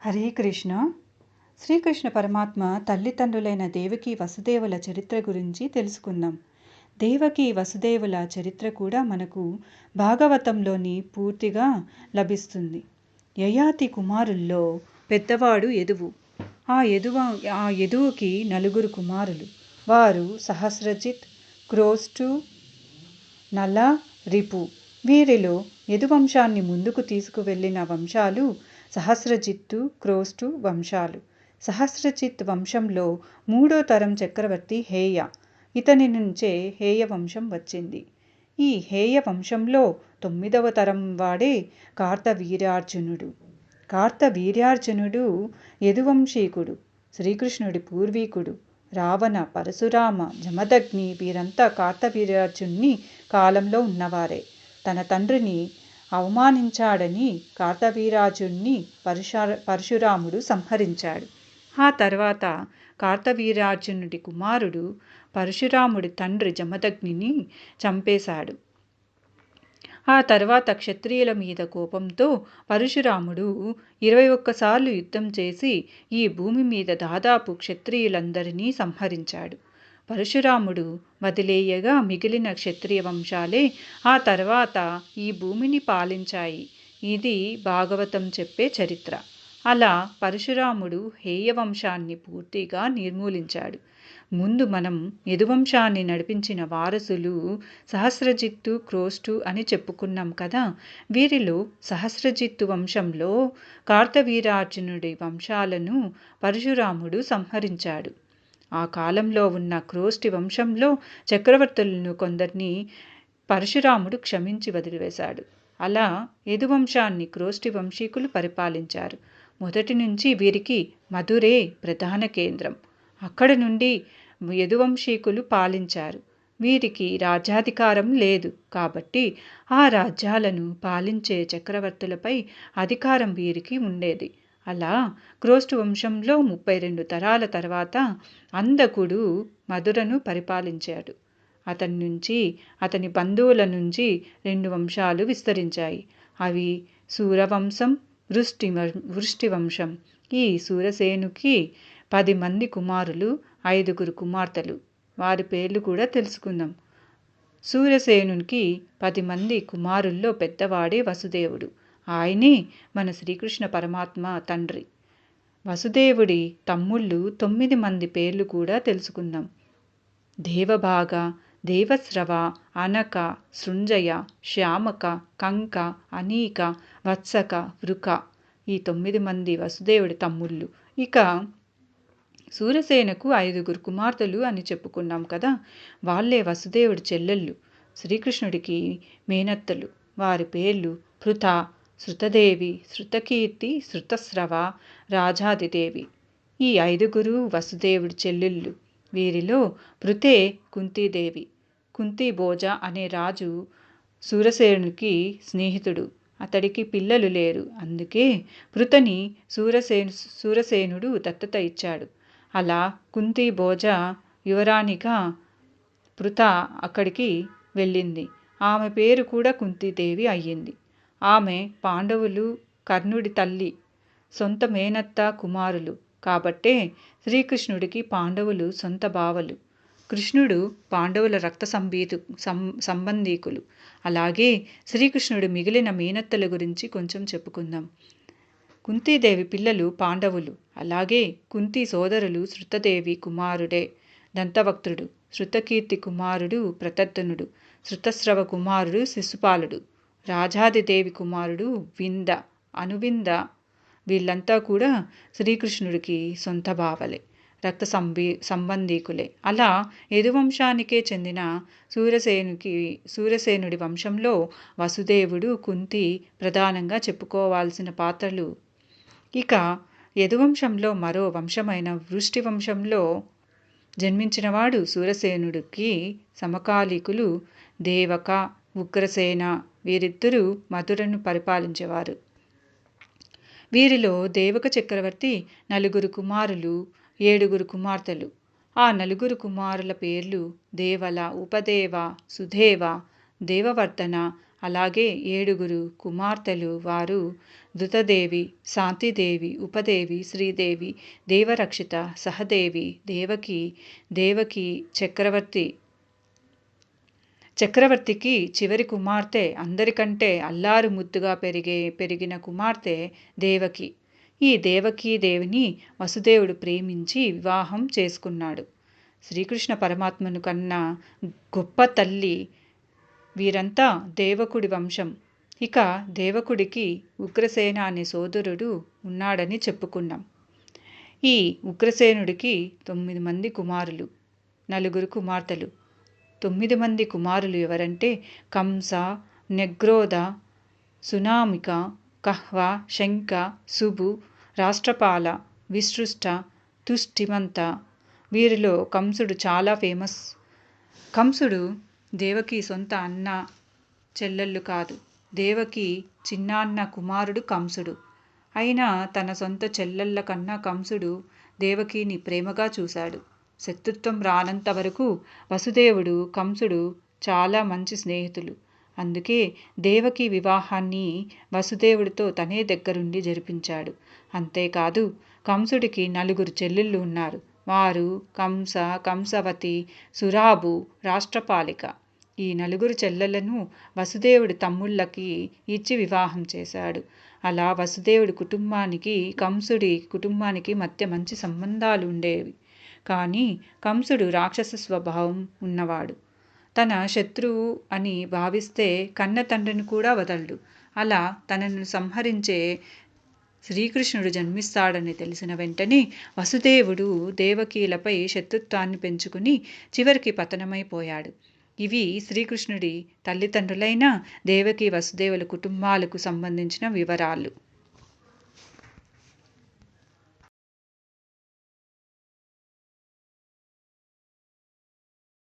హరే కృష్ణ. శ్రీకృష్ణ పరమాత్మ తల్లిదండ్రులైన దేవకి వసుదేవుల చరిత్ర గురించి తెలుసుకుందాం. దేవకి వసుదేవుల చరిత్ర కూడా మనకు భాగవతంలోని పూర్తిగా లభిస్తుంది. యయాతి కుమారుల్లో పెద్దవాడు ఎదువు ఆ యదువ ఆ యదువుకి నలుగురు కుమారులు. వారు సహస్రజిత్ క్రోస్టు నల రిపు. వీరిలో యదువంశాన్ని ముందుకు తీసుకువెళ్ళిన వంశాలు సహస్రజిత్తు క్రోస్టు వంశాలు. సహస్రజిత్ వంశంలో మూడో తరం చక్రవర్తి హేయ. ఇతని నుంచే హేయ వంశం వచ్చింది. ఈ హేయ వంశంలో తొమ్మిదవ తరం వాడే కార్తవీర్యార్జునుడు. కార్తవీర్యార్జునుడు యదువంశీకుడు శ్రీకృష్ణుడి పూర్వీకుడు రావణ పరశురామ జమదగ్ని వీరంతా కార్తవీర్యార్జున్ని కాలంలో ఉన్నవారే. తన తండ్రిని అవమానించాడని కార్తవీరాజుణ్ణి పరశురా పరశురాముడు సంహరించాడు. ఆ తర్వాత కార్తవీరార్జునుడి కుమారుడు పరశురాముడి తండ్రి జమదగ్నిని చంపేశాడు. ఆ తర్వాత క్షత్రియుల మీద కోపంతో పరశురాముడు ఇరవై ఒక్కసార్లు యుద్ధం చేసి ఈ భూమి మీద దాదాపు క్షత్రియులందరినీ సంహరించాడు. పరశురాముడు వదిలేయగా మిగిలిన క్షత్రియ వంశాలే ఆ తర్వాత ఈ భూమిని పాలించాయి. ఇది భాగవతం చెప్పే చరిత్ర. అలా పరశురాముడు హేయ వంశాన్ని పూర్తిగా నిర్మూలించాడు. ముందు మనం యదువంశాన్ని నడిపించిన వారసులు సహస్రజిత్తు క్రోస్టు అని చెప్పుకున్నాం కదా. వీరిలో సహస్రజిత్తు వంశంలో కార్తవీరార్జునుడి వంశాలను పరశురాముడు సంహరించాడు. ఆ కాలంలో ఉన్న క్రోష్టి వంశంలో చక్రవర్తులను కొందరిని పరశురాముడు క్షమించి వదిలివేశాడు. అలా యదువంశాన్ని క్రోష్టి వంశీకులు పరిపాలించారు. మొదటి నుంచి వీరికి మధురే ప్రధాన కేంద్రం. అక్కడ నుండి యదువంశీకులు పాలించారు. వీరికి రాజ్యాధికారం లేదు. కాబట్టి ఆ రాజ్యాలను పాలించే చక్రవర్తులపై అధికారం వీరికి ఉండేది. అలా క్రోస్టు వంశంలో ముప్పై రెండు తరాల తర్వాత అందకుడు మధురను పరిపాలించాడు. అతని నుంచి అతని బంధువుల నుంచి రెండు వంశాలు విస్తరించాయి. అవి సూరవంశం వృష్టి వృష్టి వంశం ఈ సూరసేనుకి పది మంది కుమారులు ఐదుగురు కుమార్తెలు. వారి పేర్లు కూడా తెలుసుకుందాం. సూరసేనునికి పది మంది కుమారుల్లో పెద్దవాడే వసుదేవుడు. ఆయనే మన శ్రీకృష్ణ పరమాత్మ తండ్రి. వసుదేవుడి తమ్ముళ్ళు తొమ్మిది మంది పేర్లు కూడా తెలుసుకుందాం. దేవభాగ దేవస్రవ అనక శృంజయ శ్యామక కంక అనీక వత్సక వృక ఈ తొమ్మిది మంది వసుదేవుడి తమ్ముళ్ళు. ఇక సూరసేనకు ఐదుగురు కుమార్తెలు అని చెప్పుకున్నాం కదా వాళ్ళే వసుదేవుడి చెల్లెళ్ళు శ్రీకృష్ణుడికి మేనత్తలు. వారి పేర్లు పృథ శృతదేవి శృతకీర్తి శృతస్రవ రాజాదిదేవి. ఈ ఐదుగురు వసుదేవుడి చెల్లెళ్ళు. వీరిలో పృథే కుంతీదేవి. కుంతీభోజ అనే రాజు సూరసేనుకి స్నేహితుడు. అతడికి పిల్లలు లేరు. అందుకే పృతని సూరసేను సూరసేనుడు దత్తత ఇచ్చాడు. అలా కుంతీభోజ యువరాణిగా పృత అక్కడికి వెళ్ళింది. ఆమె పేరు కూడా కుంతీదేవి అయ్యింది. ఆమె పాండవులు కర్ణుడి తల్లి సొంత మేనత్త కుమారులు. కాబట్టే శ్రీకృష్ణుడికి పాండవులు సొంత బావలు. కృష్ణుడు పాండవుల రక్త సంబీతు సం సంబంధీకులు. అలాగే శ్రీకృష్ణుడు మిగిలిన మేనత్తల గురించి కొంచెం చెప్పుకుందాం. కుంతీదేవి పిల్లలు పాండవులు. అలాగే కుంతి సోదరులు శృతదేవి కుమారుడే దంతవక్తుడు శృతకీర్తి కుమారుడు ప్రతర్ధనుడు. శృతస్రవ కుమారుడు శిశుపాలుడు. రాజాదిదేవి కుమారుడు వింద అనువింద. వీళ్ళంతా కూడా శ్రీకృష్ణుడికి సొంత బావలే రక్త సంబీ సంబంధీకులే. అలా యదువంశానికే చెందిన సూరసేనుకి సూరసేనుడి వంశంలో వసుదేవుడు కుంతి ప్రధానంగా చెప్పుకోవాల్సిన పాత్రలు. ఇక యదువంశంలో మరో వంశమైన వృష్టి వంశంలో జన్మించినవాడు సూరసేనుడికి సమకాలీకులు దేవక ఉగ్రసేన వీరిద్దరూ మధురను పరిపాలించేవారు. వీరిలో దేవక చక్రవర్తి నలుగురు కుమారులు ఏడుగురు కుమార్తెలు. ఆ నలుగురు కుమారుల పేర్లు దేవల ఉపదేవ సుధేవ దేవవర్ధన అలాగే ఏడుగురు కుమార్తెలు వారు ధృతదేవి శాంతిదేవి ఉపదేవి శ్రీదేవి దేవరక్షిత సహదేవి దేవకి దేవకి చక్రవర్తి చక్రవర్తికి చివరి కుమార్తె అందరికంటే అల్లారు ముద్దుగా పెరిగే పెరిగిన కుమార్తె దేవకి. ఈ దేవకీ దేవిని వసుదేవుడు ప్రేమించి వివాహం చేసుకున్నాడు. శ్రీకృష్ణ పరమాత్మను కన్నా గొప్ప తల్లి వీరంతా దేవకుడి వంశం. ఇక దేవకుడికి ఉగ్రసేన అనే సోదరుడు ఉన్నాడని చెప్పుకున్నాం. ఈ ఉగ్రసేనుడికి తొమ్మిది మంది కుమారులు నలుగురు కుమార్తెలు. తొమ్మిది మంది కుమారులు ఎవరంటే కంస నెగ్రోధ సునామిక కహ్వ శంక సుబు రాష్ట్రపాల విసృష్ట తుష్టిమంత. వీరిలో కంసుడు చాలా ఫేమస్. కంసుడు దేవకి సొంత అన్న చెల్లెళ్ళు కాదు. దేవకి చిన్నాన్న కుమారుడు కంసుడు. అయినా తన సొంత చెల్లెళ్ళ కన్నా కంసుడు దేవకిని ప్రేమగా చూశాడు. శత్రుత్వం రానంత వరకు వసుదేవుడు కంసుడు చాలా మంచి స్నేహితులు. అందుకే దేవకి వివాహాన్ని వసుదేవుడితో తనే దగ్గరుండి జరిపించాడు. అంతేకాదు కంసుడికి నలుగురు చెల్లెళ్ళు ఉన్నారు. వారు కంస కంసవతి సురాబు రాష్ట్రపాలిక. ఈ నలుగురు చెల్లెలను వసుదేవుడి తమ్ముళ్ళకి ఇచ్చి వివాహం చేశాడు. అలా వసుదేవుడి కుటుంబానికి కంసుడి కుటుంబానికి మధ్య మంచి సంబంధాలు ఉండేవి. కానీ కంసుడు రాక్షస స్వభావం ఉన్నవాడు. తన శత్రువు అని భావిస్తే కన్న తండ్రిని కూడా వదలడు. అలా తనను సంహరించే శ్రీకృష్ణుడు జన్మిస్తాడని తెలిసిన వెంటనే వసుదేవుడు దేవకీలపై శత్రుత్వాన్ని పెంచుకుని చివరికి పతనమైపోయాడు. ఇవి శ్రీకృష్ణుడి తల్లిదండ్రులైన దేవకి వసుదేవుల కుటుంబాలకు సంబంధించిన వివరాలు.